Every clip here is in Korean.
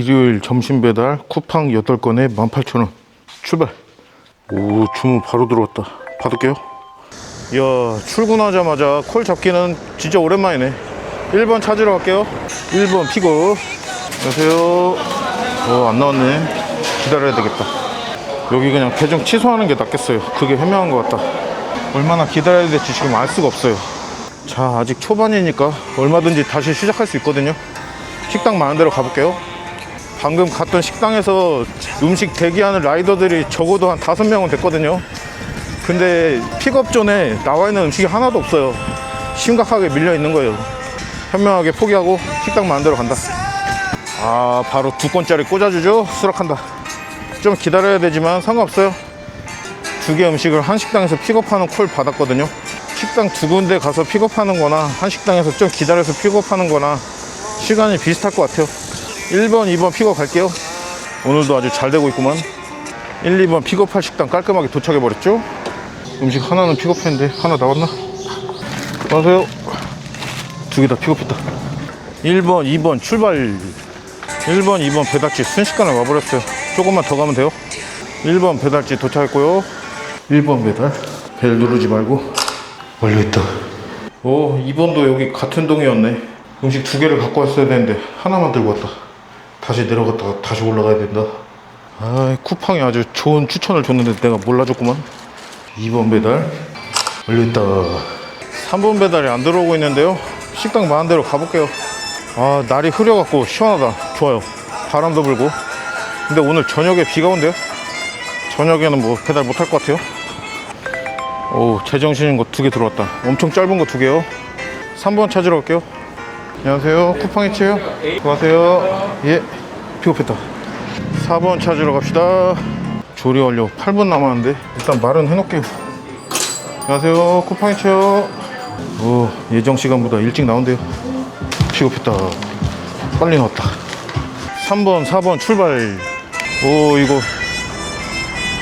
일요일 점심 배달 쿠팡 8건에 18,000원. 출발. 오 주문 바로 들어왔다. 받을게요. 이야 출근하자마자 콜 잡기는 진짜 오랜만이네. 1번 찾으러 갈게요. 1번 픽업. 안녕하세요. 어 안 나왔네. 기다려야 되겠다. 여기 그냥 배정 취소하는 게 낫겠어요. 그게 현명한 것 같다. 얼마나 기다려야 될지 지금 알 수가 없어요. 자 아직 초반이니까 얼마든지 다시 시작할 수 있거든요. 식당 많은 데로 가볼게요 방금 갔던 식당에서 음식 대기하는 라이더들이 적어도 한 다섯 명은 됐거든요. 근데 픽업 존에 나와 있는 음식이 하나도 없어요. 심각하게 밀려 있는 거예요. 현명하게 포기하고 식당 데로 간다. 아 바로 두 건짜리 꽂아주죠. 수락한다. 좀 기다려야 되지만 상관없어요. 두 개 음식을 한 식당에서 픽업하는 콜 받았거든요. 식당 두 군데 가서 픽업하는 거나 한 식당에서 좀 기다려서 픽업하는 거나 시간이 비슷할 것 같아요 1번 2번 픽업 갈게요. 오늘도 아주 잘 되고 있구만. 1, 2번 픽업할 식당 깔끔하게 도착해 버렸죠? 음식 하나는 픽업했는데 하나 나왔나? 안녕하세요. 두 개 다 픽업했다. 1번 2번 출발. 1번 2번 배달지 순식간에 와버렸어요. 조금만 더 가면 돼요. 1번 배달지 도착했고요. 1번 배달. 벨 누르지 말고. 완료했다. 오 2번도 여기 같은 동이었네. 음식 두 개를 갖고 왔어야 되는데 하나만 들고 왔다 다시 내려갔다가 다시 올라가야 된다. 아 쿠팡이 아주 좋은 추천을 줬는데 내가 몰라줬구만. 2번 배달? 완료했다 3번 배달이 안 들어오고 있는데요. 식당 많은 데로 가볼게요. 아 날이 흐려갖고 시원하다. 좋아요. 바람도 불고. 근데 오늘 저녁에 비가 온대요. 저녁에는 뭐 배달 못 할 것 같아요. 오 제정신인 거 두 개 들어왔다. 엄청 짧은 거 두 개요. 3번 찾으러 갈게요 안녕하세요. 쿠팡이츠요. 수고하세요. 예 픽업했다 4번 찾으러 갑시다. 조리 완료 8분 남았는데 일단 말은 해놓을게요. 안녕하세요. 쿠팡이츠요. 오 예정 시간보다 일찍 나온대요. 픽업했다 빨리 나왔다. 3번 4번 출발. 오 이거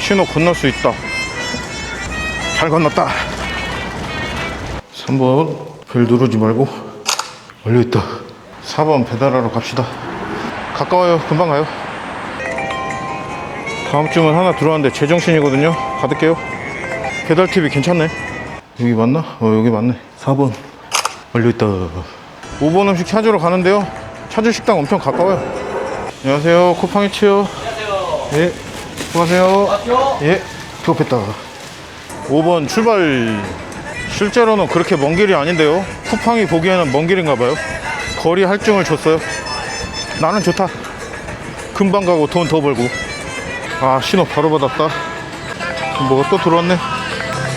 신호 건널 수 있다. 잘 건넜다. 3번 벨 누르지 말고 완료했다. 4번 배달하러 갑시다. 가까워요. 금방 가요. 다음 주문 하나 들어왔는데 제정신이거든요. 받을게요. 배달 팁이 괜찮네. 여기 맞나? 어 여기 맞네. 4번 완료했다. 5번 음식 찾으러 가는데요. 찾을 식당 엄청 가까워요. 안녕하세요. 쿠팡이치요. 예. 수고하세요. 예. 픽업했다. 5번 출발 실제로는 그렇게 먼 길이 아닌데요. 쿠팡이 보기에는 먼 길인가 봐요. 거리 할증을 줬어요. 나는 좋다. 금방 가고 돈 더 벌고. 아 신호 바로 받았다. 뭐가 또 들어왔네?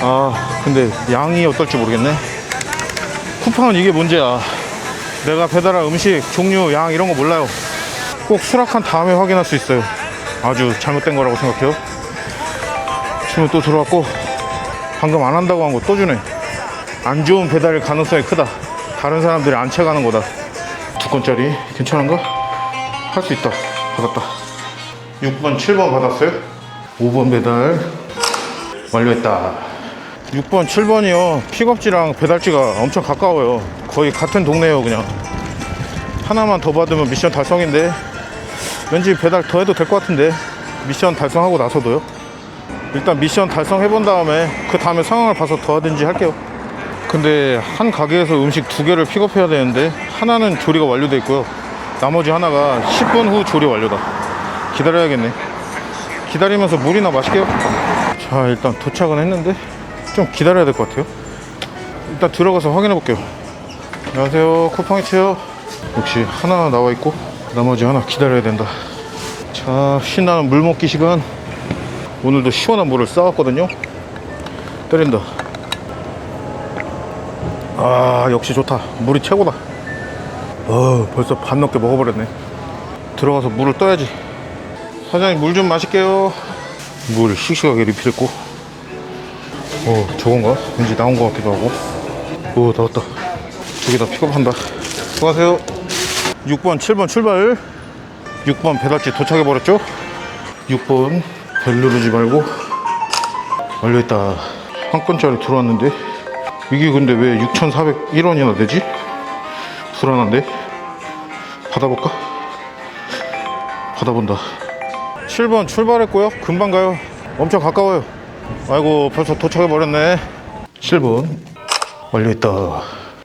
아 근데 양이 어떨지 모르겠네. 쿠팡은 이게 문제야. 내가 배달한 음식 종류 양 이런 거 몰라요. 꼭 수락한 다음에 확인할 수 있어요. 아주 잘못된 거라고 생각해요. 주문 또 들어왔고 방금 안 한다고 한 거 또 주네 안 좋은 배달일 가능성이 크다. 다른 사람들이 안 채가는 거다. 두 건짜리 괜찮은가? 할 수 있다. 받았다. 6번 7번 받았어요? 5번 배달 완료했다. 6번 7번이요. 픽업지랑 배달지가 엄청 가까워요. 거의 같은 동네예요 그냥. 하나만 더 받으면 미션 달성인데 왠지 배달 더 해도 될 것 같은데 미션 달성하고 나서도요? 일단 미션 달성해 본 다음에 그 다음에 상황을 봐서 더 하든지 할게요 근데 한 가게에서 음식 두 개를 픽업해야 되는데 하나는 조리가 완료돼 있고요. 나머지 하나가 10분 후 조리 완료다. 기다려야겠네. 기다리면서 물이나 마실게요. 자 일단 도착은 했는데 좀 기다려야 될 것 같아요. 일단 들어가서 확인해 볼게요. 안녕하세요. 쿠팡이츠요 역시 하나 나와 있고 나머지 하나 기다려야 된다. 자 신나는 물 먹기 시간. 오늘도 시원한 물을 쌓았거든요. 때린다 아 역시 좋다. 물이 최고다. 어 벌써 반 넘게 먹어버렸네. 들어가서 물을 떠야지. 사장님 물 좀 마실게요. 물 씩씩하게 리필했고. 어 저건가? 왠지 나온 것 같기도 하고. 오 나왔다. 두 개 다 픽업한다. 수고하세요. 6번 7번 출발. 6번 배달지 도착해버렸죠? 6번 벨 누르지 말고. 완료했다 한 건짜리 들어왔는데 이게 근데 왜 6,401원이나 되지? 불안한데? 받아볼까? 받아본다. 7번 출발했고요. 금방 가요. 엄청 가까워요. 아이고 벌써 도착해버렸네. 7번. 완료했다.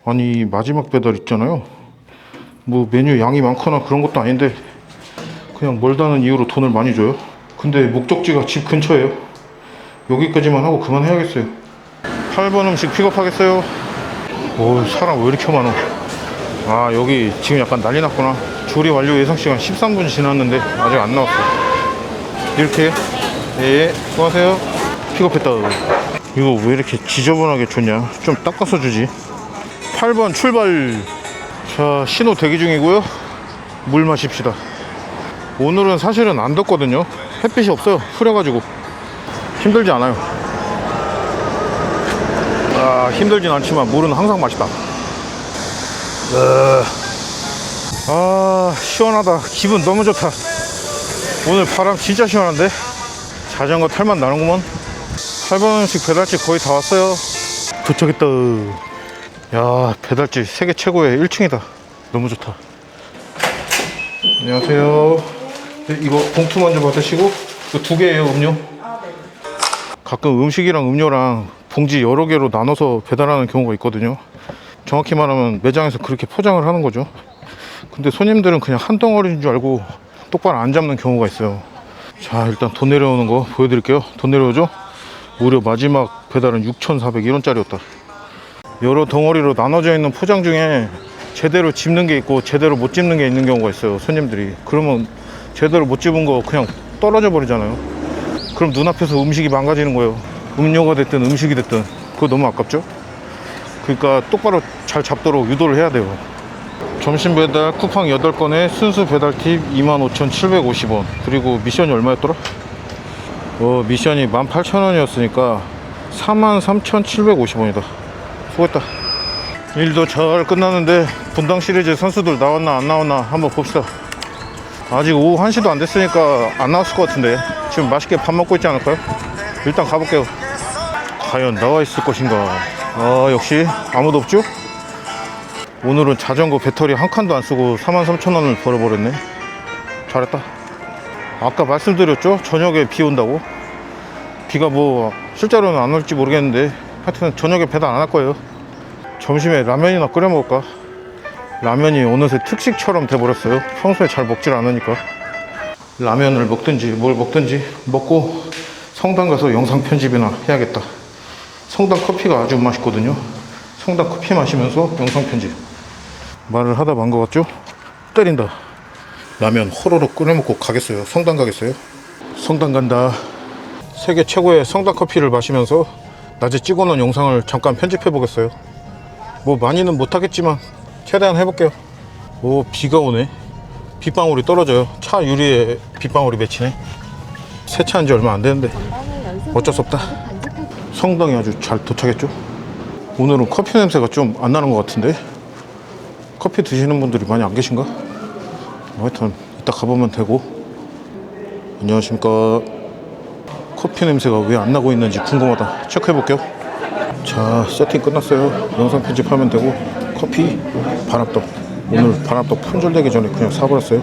아니 마지막 배달 있잖아요. 뭐 메뉴 양이 많거나 그런 것도 아닌데 그냥 멀다는 이유로 돈을 많이 줘요? 근데 목적지가 집 근처예요. 여기까지만 하고 그만해야겠어요 8번 음식 픽업하겠어요? 오 사람 왜 이렇게 많아? 아 여기 지금 약간 난리 났구나. 조리 완료 예상 시간 13분 지났는데 아직 안 나왔어. 이렇게? 예 수고하세요. 픽업했다. 이거 왜 이렇게 지저분하게 줬냐? 좀 닦아서 주지. 8번 출발. 자 신호 대기 중이고요. 물 마십시다. 오늘은 사실은 안 덥거든요. 햇빛이 없어요. 흐려가지고. 힘들지 않아요 아 힘들진 않지만 물은 항상 맛있다. 아 시원하다. 기분 너무 좋다. 오늘 바람 진짜 시원한데? 자전거 탈만 나는구먼. 8번씩 배달집 거의 다 왔어요. 도착했다. 야 배달집 세계 최고의 1층이다. 너무 좋다. 안녕하세요. 네, 이거 봉투 먼저 받으시고 이거 두 개예요 음료? 가끔 음식이랑 음료랑 봉지 여러 개로 나눠서 배달하는 경우가 있거든요. 정확히 말하면 매장에서 그렇게 포장을 하는 거죠. 근데 손님들은 그냥 한 덩어리인 줄 알고 똑바로 안 잡는 경우가 있어요. 자 일단 돈 내려오는 거 보여드릴게요. 돈 내려오죠? 무려 마지막 배달은 6,401원짜리였다. 여러 덩어리로 나눠져 있는 포장 중에 제대로 집는 게 있고 제대로 못 집는 게 있는 경우가 있어요 손님들이. 그러면 제대로 못 집은 거 그냥 떨어져 버리잖아요. 그럼 눈앞에서 음식이 망가지는 거예요 음료가 됐든 음식이 됐든 그거 너무 아깝죠? 그러니까 똑바로 잘 잡도록 유도를 해야 돼요. 점심 배달 쿠팡 8건에 순수 배달 팁 25,750원. 그리고 미션이 얼마였더라? 어 미션이 18,000원이었으니까 43,750원이다. 수고했다. 일도 잘 끝났는데 분당 시리즈 선수들 나왔나 안 나왔나 한번 봅시다. 아직 오후 1시도 안 됐으니까 안 나왔을 것 같은데. 지금 맛있게 밥 먹고 있지 않을까요? 일단 가볼게요 과연 나와 있을 것인가. 아 역시 아무도 없죠? 오늘은 자전거 배터리 한 칸도 안 쓰고 43,000원을 벌어버렸네. 잘했다. 아까 말씀드렸죠? 저녁에 비 온다고? 비가 뭐 실제로는 안 올지 모르겠는데 하여튼 저녁에 배달 안 할 거예요. 점심에 라면이나 끓여 먹을까? 라면이 어느새 특식처럼 돼버렸어요. 평소에 잘 먹질 않으니까. 라면을 먹든지 뭘 먹든지 먹고 성당 가서 영상 편집이나 해야겠다 성당 커피가 아주 맛있거든요. 성당 커피 마시면서 영상 편집 말을 하다 만 것 같죠? 때린다. 라면 호로록 끓여 먹고 가겠어요. 성당 가겠어요? 성당 간다. 세계 최고의 성당 커피를 마시면서 낮에 찍어놓은 영상을 잠깐 편집해 보겠어요. 뭐 많이는 못하겠지만 최대한 해볼게요. 오 비가 오네. 빗방울이 떨어져요. 차 유리에 빗방울이 맺히네. 세차한 지 얼마 안 되는데 어쩔 수 없다 성당이 아주 잘 도착했죠? 오늘은 커피 냄새가 좀 안 나는 것 같은데? 커피 드시는 분들이 많이 안 계신가? 하여튼 이따 가보면 되고. 안녕하십니까. 커피 냄새가 왜 안 나고 있는지 궁금하다. 체크해 볼게요. 자 세팅 끝났어요. 영상 편집하면 되고. 커피 반합떡 오늘 반합떡 품절되기 전에 그냥 사버렸어요.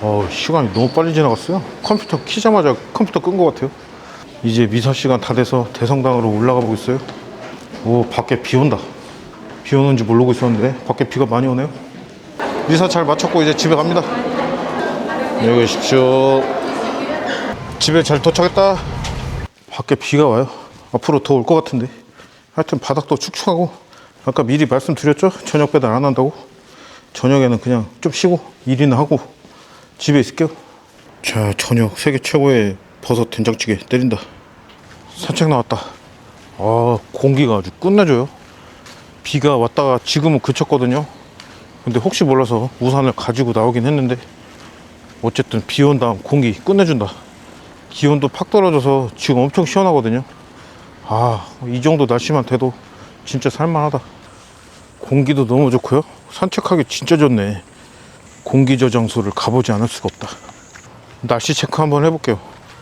어 시간이 너무 빨리 지나갔어요. 컴퓨터 키자마자 컴퓨터 끈 것 같아요 이제 미사 시간 다 돼서 대성당으로 올라가 보고 있어요. 오 밖에 비 온다. 비 오는지 모르고 있었는데 밖에 비가 많이 오네요. 미사 잘 마쳤고 이제 집에 갑니다. 안녕히 계십시오. 집에 잘 도착했다. 밖에 비가 와요. 앞으로 더 올 것 같은데. 하여튼 바닥도 축축하고 아까 미리 말씀드렸죠? 저녁 배달 안 한다고? 저녁에는 그냥 좀 쉬고 일이나 하고 집에 있을게요. 자 저녁 세계 최고의 버섯 된장찌개 때린다 산책 나왔다. 아 공기가 아주 끝내줘요. 비가 왔다가 지금은 그쳤거든요. 근데 혹시 몰라서 우산을 가지고 나오긴 했는데 어쨌든 비 온 다음 공기 끝내준다. 기온도 팍 떨어져서 지금 엄청 시원하거든요. 아 이 정도 날씨만 돼도 진짜 살만하다. 공기도 너무 좋고요. 산책하기 진짜 좋네. 공기 저장소를 가보지 않을 수가 없다. 날씨 체크 한번 해볼게요.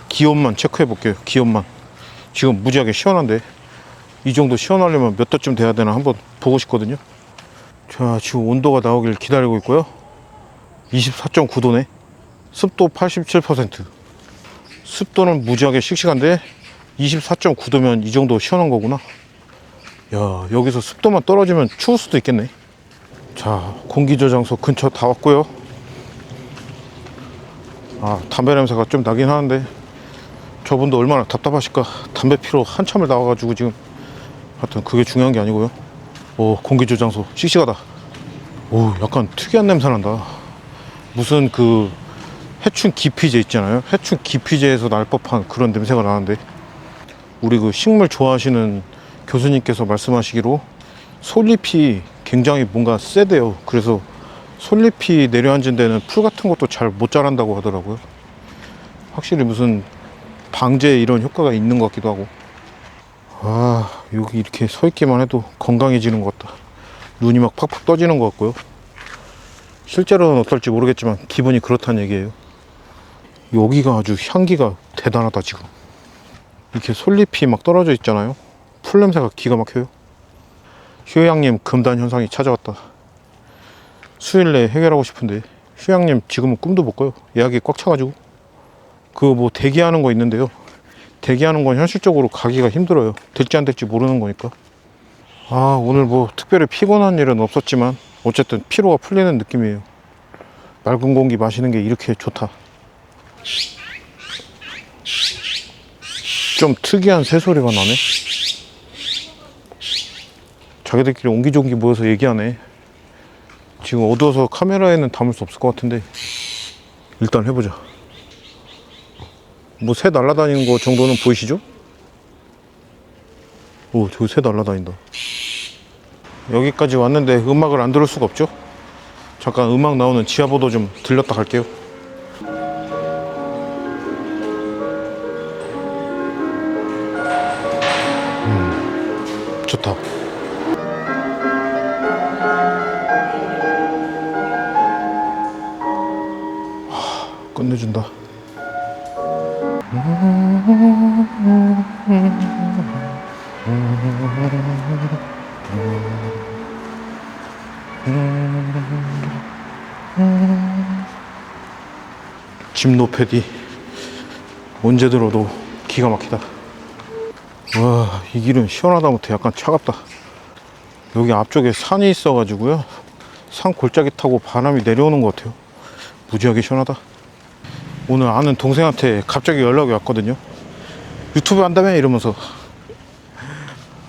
기온만 체크해 볼게요. 기온만 지금 무지하게 시원한데 이 정도 시원하려면 몇 도쯤 돼야 되나 한번 보고 싶거든요 자 지금 온도가 나오길 기다리고 있고요 24.9도네 습도 87%. 습도는 무지하게 씩씩한데 24.9도면 이 정도 시원한 거구나. 야, 여기서 습도만 떨어지면 추울 수도 있겠네. 자, 공기저장소 근처 다 왔고요. 아, 담배 냄새가 좀 나긴 하는데 저분도 얼마나 답답하실까. 담배 피러 한참을 나와가지고 지금 하여튼 그게 중요한 게 아니고요. 오, 공기 저장소 씩씩하다. 오, 약간 특이한 냄새 난다. 무슨 그 해충 기피제 있잖아요. 해충 기피제에서 날 법한 그런 냄새가 나는데 우리 그 식물 좋아하시는 교수님께서 말씀하시기로 솔잎이 굉장히 뭔가 세대요. 그래서 솔잎이 내려앉은 데는 풀 같은 것도 잘 못 자란다고 하더라고요. 확실히 무슨 방제 이런 효과가 있는 것 같기도 하고. 아, 여기 이렇게 서 있기만 해도 건강해지는 것 같다. 눈이 막 팍팍 떠지는 것 같고요. 실제로는 어떨지 모르겠지만 기분이 그렇다는 얘기예요. 여기가 아주 향기가 대단하다 지금. 이렇게 솔잎이 막 떨어져 있잖아요. 풀 냄새가 기가 막혀요. 휴양님 금단 현상이 찾아왔다. 수요일 내에 해결하고 싶은데 휴양님 지금은 꿈도 못 꿔요. 예약이 꽉 차가지고. 그 뭐 대기하는 거 있는데요. 대기하는 건 현실적으로 가기가 힘들어요. 될지 안 될지 모르는 거니까. 아 오늘 뭐 특별히 피곤한 일은 없었지만 어쨌든 피로가 풀리는 느낌이에요. 맑은 공기 마시는 게 이렇게 좋다. 좀 특이한 새소리가 나네. 자기들끼리 옹기종기 모여서 얘기하네. 지금 어두워서 카메라에는 담을 수 없을 것 같은데 일단 해보자. 뭐 새 날아다니는 거 정도는 보이시죠? 오, 저기 새 날아다닌다. 여기까지 왔는데 음악을 안 들을 수가 없죠? 잠깐 음악 나오는 지하보도 좀 들렸다 갈게요. 음, 좋다. 하, 끝내준다. 집노패디 언제 들어도 기가 막히다. 와 이 길은 시원하다 못해 약간 차갑다. 여기 앞쪽에 산이 있어 가지고요. 산 골짜기 타고 바람이 내려오는 것 같아요. 무지하게 시원하다 오늘 아는 동생한테 갑자기 연락이 왔거든요. 유튜브 한다며? 이러면서.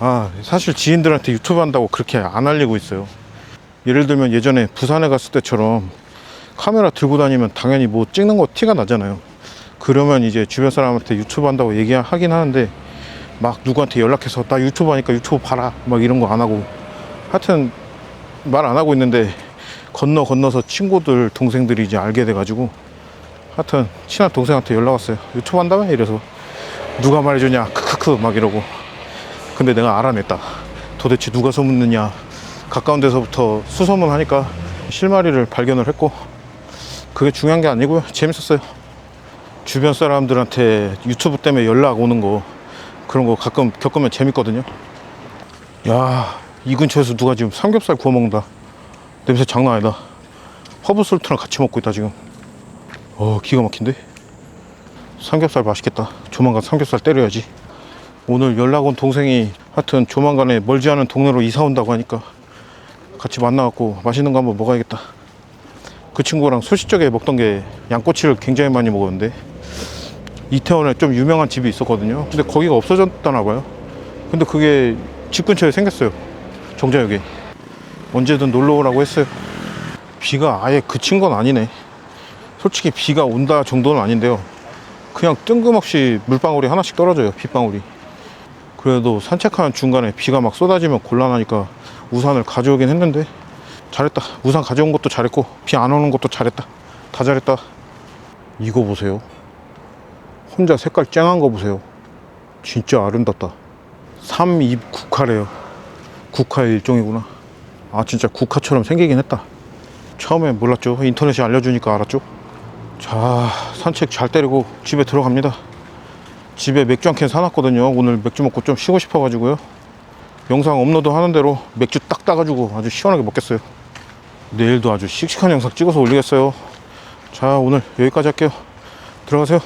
아 사실 지인들한테 유튜브 한다고 그렇게 안 알리고 있어요. 예를 들면 예전에 부산에 갔을 때처럼 카메라 들고 다니면 당연히 뭐 찍는 거 티가 나잖아요. 그러면 이제 주변 사람한테 유튜브 한다고 얘기하긴 하는데 막 누구한테 연락해서 나 유튜브 하니까 유튜브 봐라 막 이런 거 안 하고. 하여튼 말 안 하고 있는데 건너 건너서 친구들 동생들이 이제 알게 돼가지고 하여튼 친한 동생한테 연락 왔어요. 유튜브 한다며? 이래서 누가 말해주냐? 크크크 막 이러고. 근데 내가 알아냈다. 도대체 누가 소문느냐? 가까운 데서부터 수소문 하니까 실마리를 발견을 했고 그게 중요한 게 아니고요. 재밌었어요. 주변 사람들한테 유튜브 때문에 연락 오는 거 그런 거 가끔 겪으면 재밌거든요. 야 이 근처에서 누가 지금 삼겹살 구워 먹는다. 냄새 장난 아니다. 허브솔트랑 같이 먹고 있다 지금 어 기가 막힌데 삼겹살 맛있겠다 조만간 삼겹살 때려야지 오늘 연락 온 동생이 하여튼 조만간에 멀지 않은 동네로 이사 온다고 하니까 같이 만나갖고 맛있는 거 한번 먹어야겠다. 그 친구랑 소시적에 먹던 게 양꼬치를 굉장히 많이 먹었는데 이태원에 좀 유명한 집이 있었거든요. 근데 거기가 없어졌다나 봐요. 근데 그게 집 근처에 생겼어요. 정자역에. 언제든 놀러 오라고 했어요. 비가 아예 그친 건 아니네. 솔직히 비가 온다 정도는 아닌데요. 그냥 뜬금없이 물방울이 하나씩 떨어져요. 빗방울이. 그래도 산책하는 중간에 비가 막 쏟아지면 곤란하니까 우산을 가져오긴 했는데 잘했다. 우산 가져온 것도 잘했고 비 안 오는 것도 잘했다. 다 잘했다. 이거 보세요. 혼자 색깔 쨍한 거 보세요. 진짜 아름답다. 3입 국화래요. 국화의 일종이구나. 아 진짜 국화처럼 생기긴 했다. 처음에 몰랐죠. 인터넷이 알려주니까 알았죠 자 산책 잘 때리고 집에 들어갑니다. 집에 맥주 한 캔 사놨거든요. 오늘 맥주 먹고 좀 쉬고 싶어 가지고요. 영상 업로드 하는 대로 맥주 딱 따가지고 아주 시원하게 먹겠어요. 내일도 아주 씩씩한 영상 찍어서 올리겠어요. 자 오늘 여기까지 할게요. 들어가세요